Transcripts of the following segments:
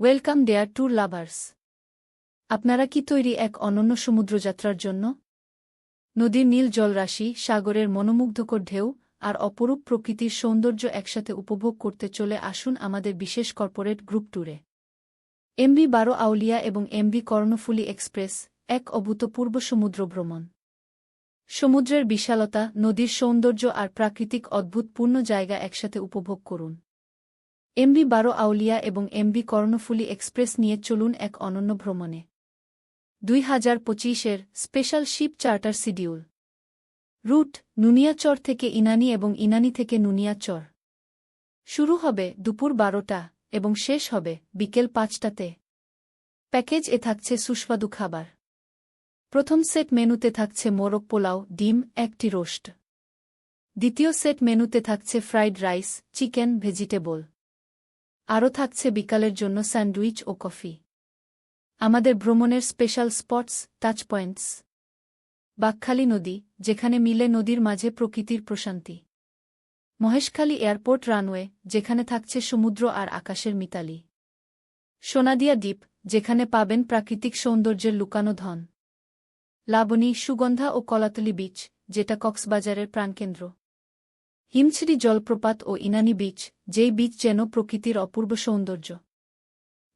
Welcome dare tour lovers আপনারা কি তৈরি এক অনন্য সমুদ্রযাত্রার জন্য? নদীর নীল জলরাশি, সাগরের মনোমুগ্ধকর ঢেউ আর অপরূপ প্রকৃতির সৌন্দর্য একসাথে উপভোগ করতে চলে আসুন আমাদের বিশেষ কর্পোরেট গ্রুপ ট্যুরে। এমবি বারো আউলিয়া এবং এমবি কর্ণফুলি এক্সপ্রেস, এক অভূতপূর্ব সমুদ্র ভ্রমণ। সমুদ্রের বিশালতা, নদীর সৌন্দর্য আর প্রাকৃতিক অদ্ভুতপূর্ণ জায়গা একসাথে উপভোগ করুন। এমবি বারো আউলিয়া এবং এমবি কর্ণফুলি এক্সপ্রেস নিয়ে চলুন এক অনন্য ভ্রমণে। দুই হাজার পঁচিশের special ship charter schedule. Route Nuniyachar থেকে ইনানি এবং ইনানি থেকে নুনিয়াচর। শুরু হবে দুপুর বারোটা এবং শেষ হবে বিকেল পাঁচটাতে। প্যাকেজ এ থাকছে সুস্বাদু খাবার। প্রথম সেট মেনুতে থাকছে মোরগ পোলাও, ডিম, একটি রোস্ট। দ্বিতীয় সেট মেনুতে থাকছে ফ্রাইড রাইস, চিকেন, ভেজিটেবল। আরও থাকছে বিকালের জন্য স্যান্ডউইচ ও কফি। আমাদের ভ্রমণের special spots, touch points. Bakkhali নদী, যেখানে মিলে নদীর মাঝে প্রকৃতির প্রশান্তি। মহেশখালী এয়ারপোর্ট রানওয়ে, যেখানে থাকছে সমুদ্র আর আকাশের মিতালি। সোনাদিয়া দ্বীপ, যেখানে পাবেন প্রাকৃতিক সৌন্দর্যের লুকানো ধন। লাবণী, সুগন্ধা ও কলাতলি বিচ, যেটা কক্সবাজারের প্রাণকেন্দ্র। হিমছিড়ি জলপ্রপাত ও ইনানি বিচ, যেই বিচ যেন প্রকৃতির অপূর্ব সৌন্দর্য।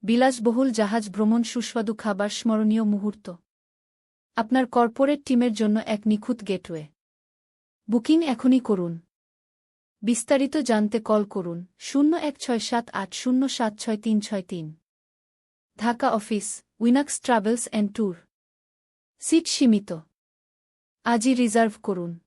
বিলাসবহুল জাহাজ ভ্রমণ সুস্বাদু খাবার স্মরণীয় মুহূর্ত। আপনার কর্পোরেট টিমের জন্য এক নিখুঁত গেটওয়ে। বুকিং এখনই করুন। বিস্তারিত জানতে কল করুন শূন্য এক ছয় সাত আট শূন্য সাত ছয় তিন ছয় তিন। Dhaka office, Winax travels and tour. Seat সীমিত। আজই রিজার্ভ করুন।